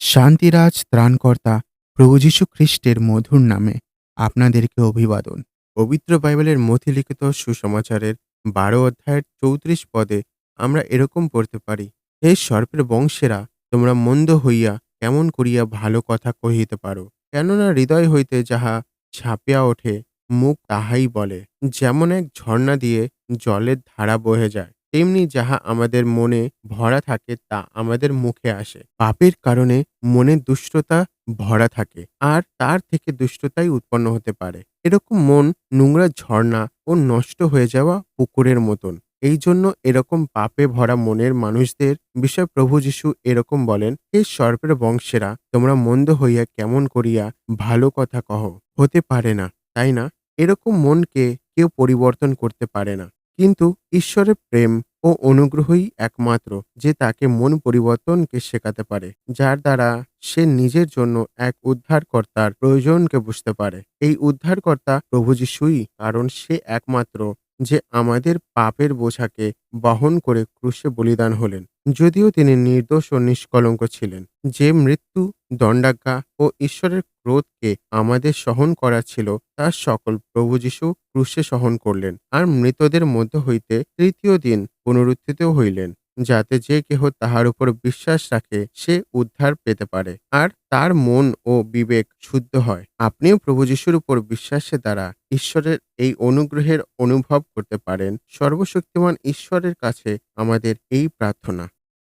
শান্তিরাজ ত্রাণকর্তা প্রভু যীশু খ্রিস্টের মধুর নামে আপনাদেরকে অভিবাদন। পবিত্র বাইবেলের মথিলিখিত সুসমাচারের বারো অধ্যায়ের চৌত্রিশ পদে আমরা এরকম পড়তে পারি, হে সর্পের বংশেরা, তোমরা মন্দ হইয়া কেমন করিয়া ভালো কথা কহিতে পারো? কেননা হৃদয় হইতে যাহা ছাপিয়া ওঠে, মুখ তাহাই বলে, যেমন এক ঝর্ণা দিয়ে জলের ধারা বহে যায়। তেমনি যাহা আমাদের মনে ভরা থাকে, তা আমাদের মুখে আসে। পাপের কারণে মনে দুষ্টতা ভরা থাকে, আর তার থেকে দুষ্টতাই উৎপন্ন হতে পারে। এরকম মন নোংরা ঝর্ণা ও নষ্ট হয়ে যাওয়া পুকুরের মতন। এই জন্য এরকম পাপে ভরা মনের মানুষদের বিষয় প্রভু যীশু এরকম বলেন, হে সর্পের বংশেরা, তোমরা মন্দ হইয়া কেমন করিয়া ভালো কথা কহ? হতে পারে না, তাই না? এরকম মনকে কেউ পরিবর্তন করতে পারে না। কিন্তু ঈশ্বরের প্রেম ও অনুগ্রহই একমাত্র যে তাকে মন পরিবর্তনকে শেখাতে পারে, যার দ্বারা সে নিজের জন্য এক উদ্ধারকর্তার প্রয়োজনকে বুঝতে পারে। এই উদ্ধারকর্তা প্রভু যিশুই, কারণ সে একমাত্র যে আমাদের পাপের বোঝাকে বহন করে ক্রুশে বলিদান হলেন, যদিও তিনি নির্দোষ ও নিষ্কলঙ্ক ছিলেন। যে মৃত্যু দণ্ডাজ্ঞা ও ঈশ্বরের ক্রোধকে আমাদের সহন করা ছিল তার সকল প্রভু যীশু ক্রুশে সহন করলেন আর মৃতদের মধ্য হইতে তৃতীয় দিন পুনরুত্থিত হইলেন, যাতে যে কেহ তাহার উপর বিশ্বাস রাখে সে উদ্ধার পেতে পারে আর তার মন ও বিবেক শুদ্ধ হয়। আপনিও প্রভু যিশুর উপর বিশ্বাসের দ্বারা ঈশ্বরের এই অনুগ্রহের অনুভব করতে পারেন। সর্বশক্তিমান ঈশ্বরের কাছে আমাদের এই প্রার্থনা।